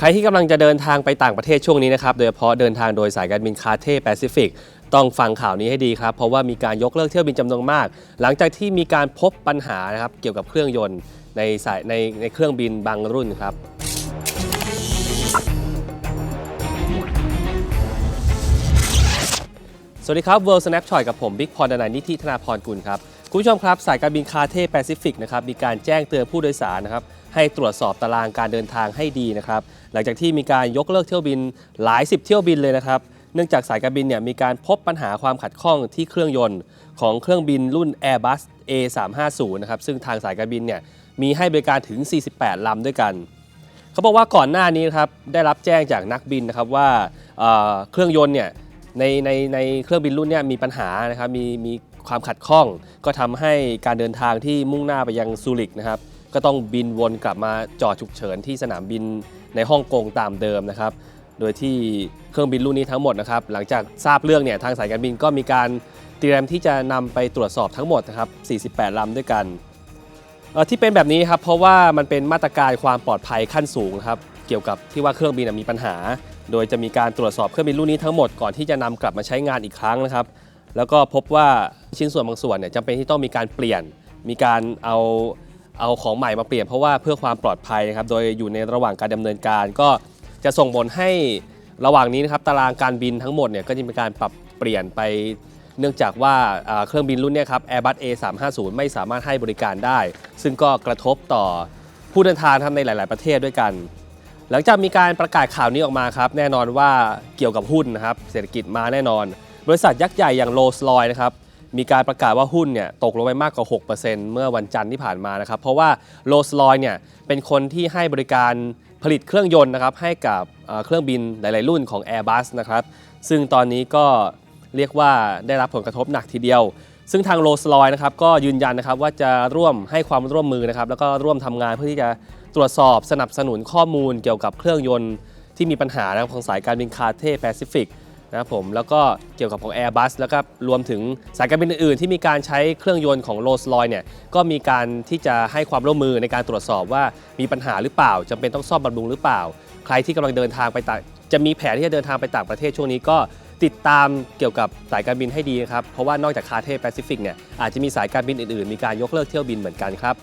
ใครที่กำลังจะเดินทางไปต่างประเทศช่วงนี้นะครับ โดยเฉพาะเดินทางโดยสายการบินคาเท่แปซิฟิกต้องฟังข่าวนี้ให้ดีครับ เพราะว่ามีการยกเลิกเที่ยวบินจำนวนมาก หลังจากที่มีการพบปัญหานะครับเกี่ยวกับเครื่องยนต์ในสายในในเครื่องบินบางรุ่นครับสวัสดีครับ World Snapshot กับผมบิ๊กพรดนายนิธิธนาพรกุลครับ คุณผู้ชมครับสายการบินคาเท่แปซิฟิกนะครับมีการแจ้งเตือนผู้โดยสารนะครับให้ตรวจสอบตารางการเดินทางให้ดีนะครับหลังจากที่มีการยกเลิกเที่ยวบินหลาย 10 เที่ยวบินเลยนะครับเนื่องจากสายการบินเนี่ยมีการพบปัญหาความขัดข้องที่เครื่องยนต์ของเครื่องบินรุ่น Airbus A350 นะครับซึ่งทางสายการบินเนี่ยมีให้บริการถึง 48 ลำด้วยกัน เขาบอกว่าก่อนหน้านี้นะครับได้รับแจ้งจากนักบินนะครับว่าเเครื่องยนต์เนี่ยในในในเครื่องบินรุ่นเนี้มีปัญหานะครับมีมี ความขัดข้อง ก็ทำให้การเดินทางที่มุ่งหน้าไปยังซูริกนะครับ ก็ต้องบินวนกลับมาจอดฉุกเฉินที่สนามบินในฮ่องกงตามเดิมนะครับ โดยที่เครื่องบินรุ่นนี้ทั้งหมดนะครับ หลังจากทราบเรื่องเนี่ยทางสายการบินก็มีการเตรียมที่จะนำไปตรวจสอบทั้งหมดนะครับ 48ลำด้วยกันที่เป็นแบบนี้ครับเพราะว่ามันเป็นมาตรการความปลอดภัยขั้นสูงครับเกี่ยวกับที่ว่าเครื่องบินนมีปัญหา โดยจะมีการตรวจสอบเครื่องบินรุ่นนี้ทั้งหมดก่อนที่จะนำกลับมาใช้งานอีกครั้งนะครับ แล้วก็พบว่าชิ้นส่วนบางส่วนเนี่ยจำเป็นที่ต้องมีการเปลี่ยน มีการเอาเอาของใหม่มาเปลี่ยนเพราะว่าเพื่อความปลอดภัยนะครับ โดยอยู่ในระหว่างการดำเนินการ ก็จะส่งผลให้ระหว่างนี้นะครับตารางการบินทั้งหมดเนี่ยก็จะมีการปรับเปลี่ยนไป เนื่องจากว่าเครื่องบินรุ่นเนี้ครับ Airbus A350 ไม่สามารถให้บริการได้ ซึ่งก็กระทบต่อผู้เดินทางทำในหลาย ๆ ประเทศด้วยกัน หลังจากมีการประกาศข่าวนี้ออกมาครับ แน่นอนว่าเกี่ยวกับหุ้นนะครับ เศรษฐกิจมาแน่นอน บริษัทยักษ์ใหญ่อย่างโรลส์รอยนะครับมีการประกาศว่าหุ้นเนี่ยตกลงไปมากกว่า 6%เมื่อวันจันทร์ที่ผ่านมานะครับเพราะว่าโรลส์รอยเนี่ยเป็นคนที่ให้บริการผลิตเครื่องยนต์นะครับให้กับเครื่องบินหลาย ๆ รุ่นของ Airbus นะครับซึ่งตอนนี้ก็เรียกว่าได้รับผลกระทบหนักทีเดียว ซึ่งทางโรลส์รอยนะครับก็ยืนยันนะครับว่าจะร่วมให้ความร่วมมือนะครับแล้วก็ร่วมทำงานเพื่อที่จะตรวจสอบสนับสนุนข้อมูลเกี่ยวกับเครื่องยนต์ที่มีปัญหานของสายการบินคาเท่แปซิฟิก นะครับผมแล้วก็เกี่ยวกับของ Airbus แล้วก็รวมถึงสายการบินอื่นๆ ที่มีการใช้เครื่องยนต์ของโรลส์รอยเนี่ยก็มีการที่จะให้ความร่วมมือในการตรวจสอบว่ามีปัญหาหรือเปล่าจำเป็นต้องซ่อมบำรุงหรือเปล่า ใครที่กำลังเดินทางไปต่างจะมีแผนที่จะเดินทางไปต่างประเทศช่วงนี้ก็ติดตามเกี่ยวกับสายการบินให้ดีนะครับ เพราะว่านอกจากคาเทแปซิฟิกเนี่ยอาจจะมีสายการบินอื่นๆ มีการยกเลิกเที่ยวบินเหมือนกันครับ